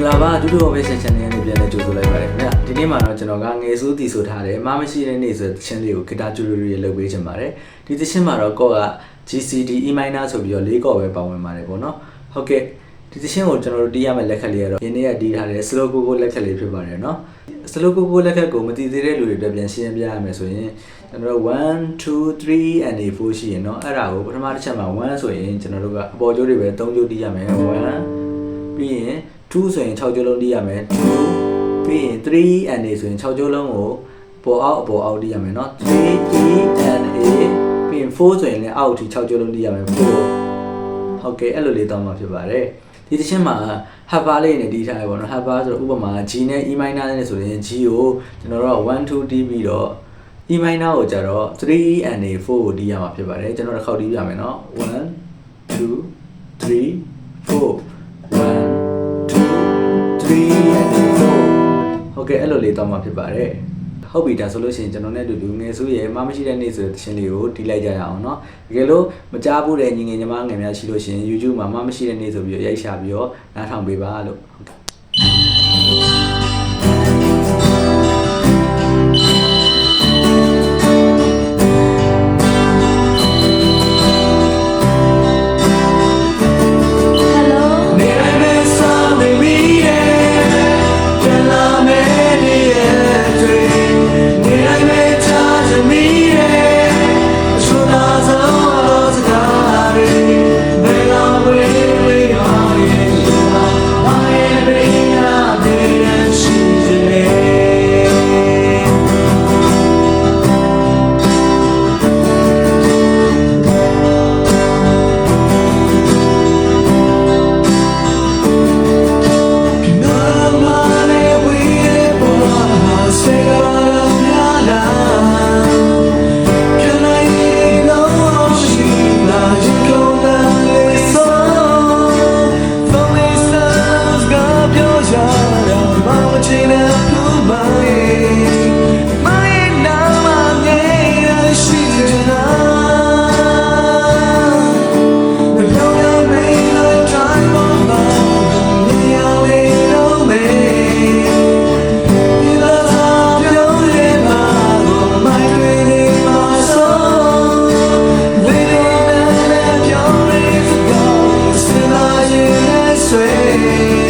္ဂလာပါဒုတိယဘက်ဆက် channel နဲ့ပြန်လည်ကြိုဆိုလိုက်ပါတယ်ခင်ဗျာဒီနေ့မှာတော့ကျွန်တော်ကငယ်စိုးတီဆိုထားတယ်မာမရှိတဲ့နေ့ဆိုတဲ့သချင်းလေးကိုဂီတာကျူလူရီလုပ်ပေးချင်ပါတယ်ဒီသချင်းမှာတော့ကော့က GCD E minor ဆိုပြီးတော့၄ကော့ပဲပါဝင်ပါတယ်ပေါ့နော်ဟုတ်ကဲ့ဒီသချင်းကိုကျွန်တော်တို့တီးရမယ့်လက်ခက်လေးကတော့ရင်းနေရတီးထားတဲ့ slow go go လက်ခက်လေးဖြစ်ပါတယ်နော် slow go go လက်ခက်ကိုမသိသေးတဲ့လူတွေအတွက်ပြန်ရှင်းပြရမယ်ဆိုရင်ကျွန်တော်တို့1 2 3 and 4ရှိရင်เนาะအဲ့ဒါကိုပထမတစ်ချက်မှာ1ဆိုရင်ကျွန်တော်တို့ကအပေါ်ကျိုးတွေပဲ3ကျိုးတီးရမယ်1ပြီးရင် 2ဆိုရင်6ကျိုးလုံးတီးရမယ်2ပြီးရင်3 and ဆိုရင်6ကျိုးလုံးကိုပေါ်အောက်အပေါ်အောက်တီးရမယ်เนาะ3 E and A ပြီးရင်4ဆိုရင်လည်းအောက်ထိ6ကျိုးလုံးတီးရမယ်4ဟုတ်ကဲ့အဲ့လိုလေးတော့မှာဖြစ်ပါတယ်ဒီတစ်ချင်းမှာ hubber လေးနဲ့တီးထားရပါတော့ hubber ဆိုတော့ဥပမာ G နဲ့ E minor နဲ့ဆိုရင် G ကိုကျွန်တော်တို့က1 2တီးပြီးတော့ E minor ကိုကြတော့3 and 4ကိုတီးရမှာဖြစ်ပါတယ်ကျွန်တော်တစ်ခေါက်တီးပြမယ်เนาะ1 2 3 4 1 2 3 and 4 ဟုတ်ကဲ့အဲ့လိုလေးတော့မှာဖြစ်ပါတယ်ဟုတ်ပြီဒါဆိုလို့ရှိရင်ကျွန်တော်နဲ့အတူတူငယ်စုရဲ့မမရှိတဲ့နေ့ဆိုတဲ့သချင်းလေးကိုတီးလိုက်ကြရအောင်เนาะတကယ်လို့မကြားဘူးတဲ့ညီငယ်ညီမငယ်များရှိလို့ရှိရင် YouTube မှာမမရှိတဲ့နေ့ဆိုပြီးတော့ရိုက်ရှာပြီးတော့နားထောင်ပေးပါလို့ဟုတ်ကဲ့ 水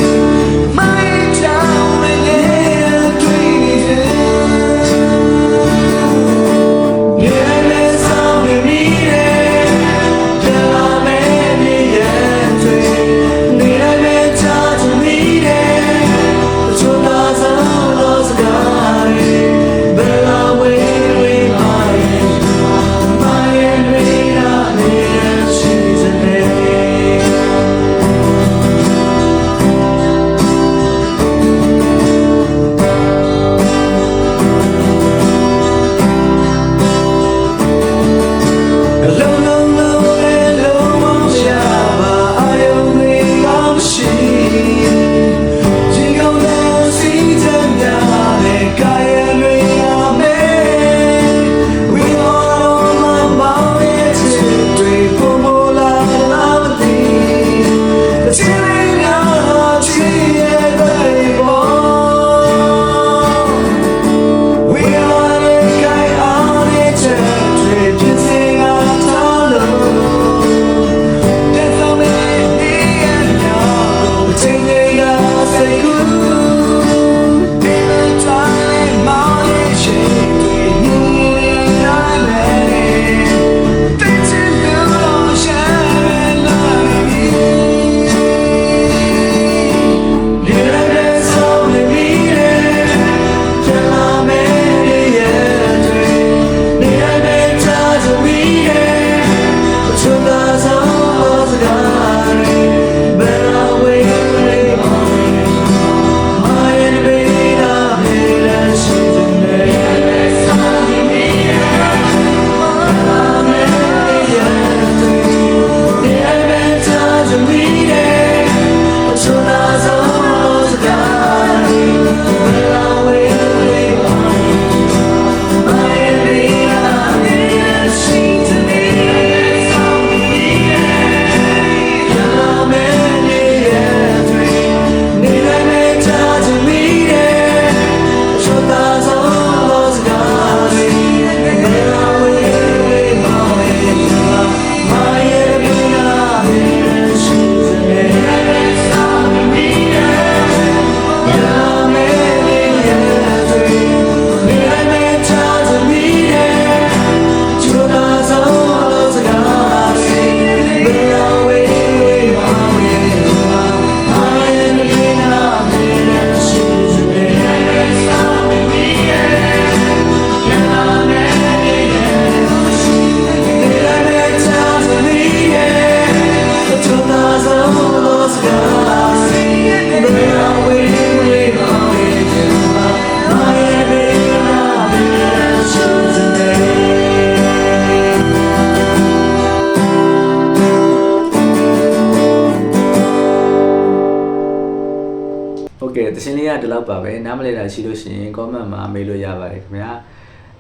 ဟုတ်ကဲ့တရှင်လေးကဒီလောက်ပါပဲနားမလည်တာရှိလို့ရှိရင် comment မှာမေးလို့ရပါတယ်ခင်ဗျာ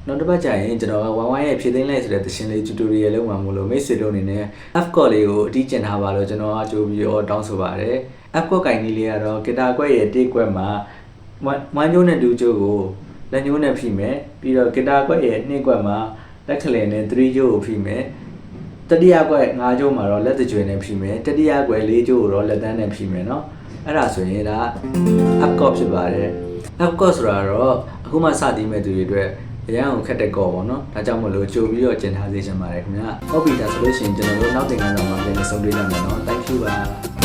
နောက်တစ်ပတ်ကျရင်ကျွန်တော်ကဝမ်ဝိုင်းရဲ့ဖြည့်သိမ်းလိုက်ဆိုတဲ့တရှင်လေး tutorial လုံးမှာမို့လို့မိတ်ဆွေတို့အနေနဲ့ F chord လေးကိုအတီးကျင်ထားပါလို့ကျွန်တော်အကြိုပြီးတော့တောင်းဆိုပါတယ် F chord ကင်ကြီးလေးကတော့ဂီတာကွက်ရဲ့တေးကွက်မှာဝမ်ဝမ်ကျိုးနဲ့ဒူကျိုးကိုလက်ညှိုးနဲ့ဖိမယ်ပြီးတော့ဂီတာကွက်ရဲ့နှင်းကွက်မှာလက်ခလယ်နဲ့3ကျိုးကိုဖိမယ်တတိယကွက်၅ကျိုးမှာတော့လက်တကြွယ်နဲ့ဖိမယ်တတိယကွက်၄ကျိုးကိုတော့လက်တန်းနဲ့ဖိမယ်เนาะအဲ့ဒါဆိုရင်ဒါ up chord ဖြစ်ပါတယ် up chord ဆိုတာတော့အခုမှစတည်မဲ့သူတွေအတွက် အရန်ကိုခက်တဲ့ကောပေါ့နော်ဒါကြောင့်မလို့ကြိုပြီးတော့ကျင်ထားစေချင်ပါတယ်ခင်ဗျာဟုတ်ပြီဒါဆိုလို့ရှိရင်ကျွန်တော်တို့နောက်သင်ခန်းစာမှာပြန်လည်ဆုံတွေ့ကြမယ်နော် thank you ပါ